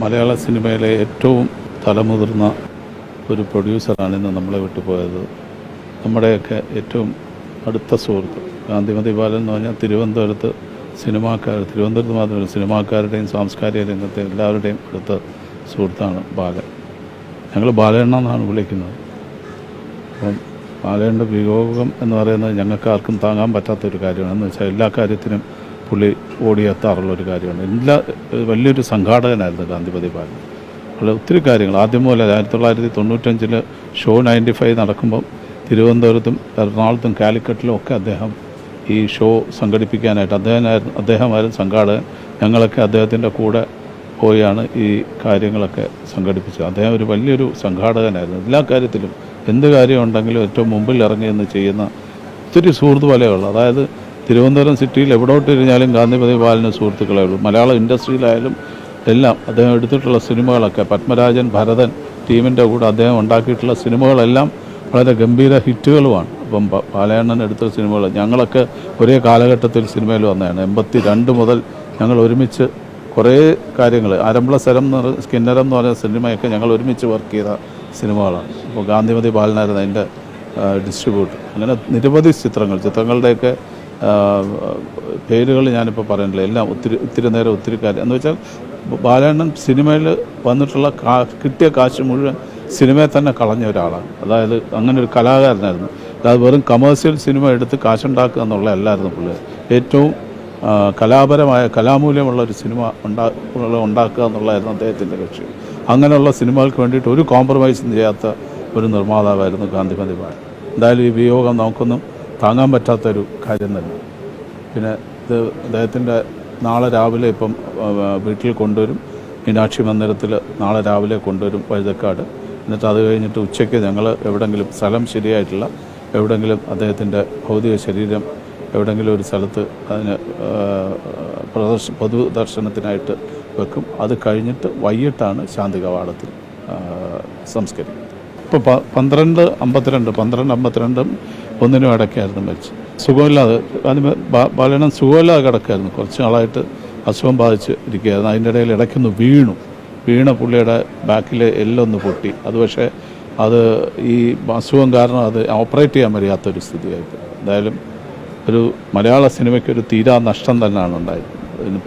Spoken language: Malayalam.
മലയാള സിനിമയിലെ ഏറ്റവും തലമുതിർന്ന ഒരു പ്രൊഡ്യൂസറാണ് ഇന്ന് നമ്മളെ വിട്ടുപോയത്. നമ്മുടെയൊക്കെ ഏറ്റവും അടുത്ത സുഹൃത്ത്. ഗാന്ധിമതി ബാലൻ എന്ന് പറഞ്ഞാൽ തിരുവനന്തപുരത്ത് സിനിമാക്കാർ തിരുവനന്തപുരത്ത് മാത്രമല്ല സിനിമാക്കാരുടെയും സാംസ്കാരിക രംഗത്തെ എല്ലാവരുടെയും അടുത്ത സുഹൃത്താണ് ബാലൻ. ഞങ്ങൾ ബാലണ്ണ എന്നാണ് വിളിക്കുന്നത്. അപ്പം ബാലയുടെ വിയോഗം എന്ന് പറയുന്നത് ഞങ്ങൾക്ക് ആർക്കും താങ്ങാൻ പറ്റാത്തൊരു കാര്യമാണ്. എന്ന് വെച്ചാൽ എല്ലാ കാര്യത്തിനും പുള്ളി ഓടിയെത്താറുള്ള ഒരു കാര്യമാണ്. എല്ലാ വലിയൊരു സംഘാടകനായിരുന്നു ഗാന്ധിപതി ബാലൻ അല്ല ഒത്തിരി കാര്യങ്ങൾ. ആദ്യം മുതൽ ആയിരത്തി തൊള്ളായിരത്തി തൊണ്ണൂറ്റഞ്ചിൽ ഷോ നയന്റി ഫൈവ് നടക്കുമ്പം തിരുവനന്തപുരത്തും എറണാകുളത്തും കാലിക്കറ്റിലും ഒക്കെ അദ്ദേഹം ഈ ഷോ സംഘടിപ്പിക്കാനായിട്ട് അദ്ദേഹമായിരുന്നു അദ്ദേഹമായിരുന്നു സംഘാടകൻ. ഞങ്ങളൊക്കെ അദ്ദേഹത്തിന്റെ കൂടെ പോയാണ് ഈ കാര്യങ്ങളൊക്കെ സംഘടിപ്പിച്ചത്. അദ്ദേഹം ഒരു വലിയൊരു സംഘാടകനായിരുന്നു. എല്ലാ കാര്യത്തിലും എന്ത് കാര്യം ഉണ്ടെങ്കിലും ഏറ്റവും മുമ്പിൽ ഇറങ്ങി നിന്ന് ചെയ്യുന്ന ഒത്തിരി സുഹൃത്ത് വലയുള്ള അതായത് തിരുവനന്തപുരം സിറ്റിയിൽ എവിടോട്ട് തിരിഞ്ഞാലും ഗാന്ധിപതി ബാലന് സുഹൃത്തുക്കളേ ഉള്ളൂ. മലയാള ഇൻഡസ്ട്രിയിലായാലും എല്ലാം അദ്ദേഹം എടുത്തിട്ടുള്ള സിനിമകളൊക്കെ പത്മരാജൻ ഭരതൻ ടീമിന്റെ കൂടെ അദ്ദേഹം ഉണ്ടാക്കിയിട്ടുള്ള സിനിമകളെല്ലാം വളരെ ഗംഭീര ഹിറ്റുകളുമാണ്. അപ്പം ബാലയണ്ണൻ എടുത്ത സിനിമകൾ ഞങ്ങളൊക്കെ ഒരേ കാലഘട്ടത്തിൽ സിനിമയിൽ വന്നതാണ്. എൺപത്തി രണ്ട് മുതൽ ഞങ്ങൾ ഒരുമിച്ച് കുറേ കാര്യങ്ങൾ സ്ഥലം എന്ന് പറഞ്ഞ സ്കിന്നരം എന്ന് പറഞ്ഞ സിനിമയൊക്കെ ഞങ്ങൾ ഒരുമിച്ച് വർക്ക് ചെയ്ത സിനിമകളാണ്. അപ്പോൾ ഗാന്ധിമതി ബാലനായിരുന്നു അതിന്റെ ഡിസ്ട്രിബ്യൂട്ടർ. അങ്ങനെ നിരവധി ചിത്രങ്ങൾ ചിത്രങ്ങളുടെയൊക്കെ പേരുകൾ ഞാനിപ്പോൾ പറയുന്നില്ല എല്ലാം ഒത്തിരി ഒത്തിരി നേരം ഒത്തിരി കാര്യം. എന്ന് വെച്ചാൽ ബാലേണ്ണൻ സിനിമയിൽ വന്നിട്ടുള്ള കാ കിട്ടിയ കാശ് മുഴുവൻ സിനിമയെ തന്നെ കളഞ്ഞ ഒരാളാണ്. അതായത് അങ്ങനെ ഒരു കലാകാരനായിരുന്നു. അതായത് വെറും കമേഴ്സ്യൽ സിനിമ എടുത്ത് കാശുണ്ടാക്കുക എന്നുള്ള അല്ലായിരുന്നു പുള്ളി. ഏറ്റവും കലാപരമായ കലാമൂല്യമുള്ള ഒരു സിനിമ ഉണ്ടാ ഉണ്ടാക്കുക എന്നുള്ളതായിരുന്നു അദ്ദേഹത്തിന്റെ ലക്ഷ്യം. അങ്ങനെയുള്ള സിനിമകൾക്ക് വേണ്ടിയിട്ട് ഒരു കോംപ്രമൈസും ചെയ്യാത്ത ഒരു നിർമ്മാതാവായിരുന്നു ഗാന്ധിമതി ബാലൻ എന്തായാലും ഈ വിയോഗം നമുക്കൊന്നും താങ്ങാൻ പറ്റാത്തൊരു കാര്യം തന്നെ പിന്നെ ഇത് അദ്ദേഹത്തിന്റെ നാളെ രാവിലെ ഇപ്പം വീട്ടിൽ കൊണ്ടുവരും. മീനാക്ഷി മന്ദിരത്തിൽ നാളെ രാവിലെ കൊണ്ടുവരും വഴുതക്കാട്. എന്നിട്ട് അത് കഴിഞ്ഞിട്ട് ഉച്ചയ്ക്ക് ഞങ്ങൾ എവിടെങ്കിലും സ്ഥലം ശരിയായിട്ടില്ല എവിടെങ്കിലും അദ്ദേഹത്തിന്റെ ഭൗതിക ശരീരം എവിടെങ്കിലും ഒരു സ്ഥലത്ത് അതിന് പ്രദർശ പൊതു ദർശനത്തിനായിട്ട് വെക്കും. അത് കഴിഞ്ഞിട്ട് വൈകിട്ടാണ് ശാന്തി കവാടത്തിൽ സംസ്കരിക്കുന്നത്. ഇപ്പോൾ പന്ത്രണ്ട് അമ്പത്തിരണ്ട് പന്ത്രണ്ട് അമ്പത്തിരണ്ടും ഒന്നിനും ഇടയ്ക്കായിരുന്നു മരിച്ചു സുഖമില്ലാതെ അതിന് ബാലനം സുഖമില്ലാതെ കിടക്കായിരുന്നു. കുറച്ച് നാളായിട്ട് അസുഖം ബാധിച്ച് ഇരിക്കുകയായിരുന്നു. അതിന്റെ ഇടയിൽ ഇടയ്ക്കൊന്ന് വീണു. വീണ പുള്ളിയുടെ ബാക്കിൽ എല്ലൊന്ന് പൊട്ടി. അത് പക്ഷേ അത് ഈ അസുഖം കാരണം അത് ഓപ്പറേറ്റ് ചെയ്യാൻ വയ്യാത്തൊരു സ്ഥിതിയായിരുന്നു എന്തായാലും ഒരു മലയാള സിനിമയ്ക്ക് ഒരു തീരാ നഷ്ടം തന്നെയാണ് ഉണ്ടായത്. പറഞ്ഞ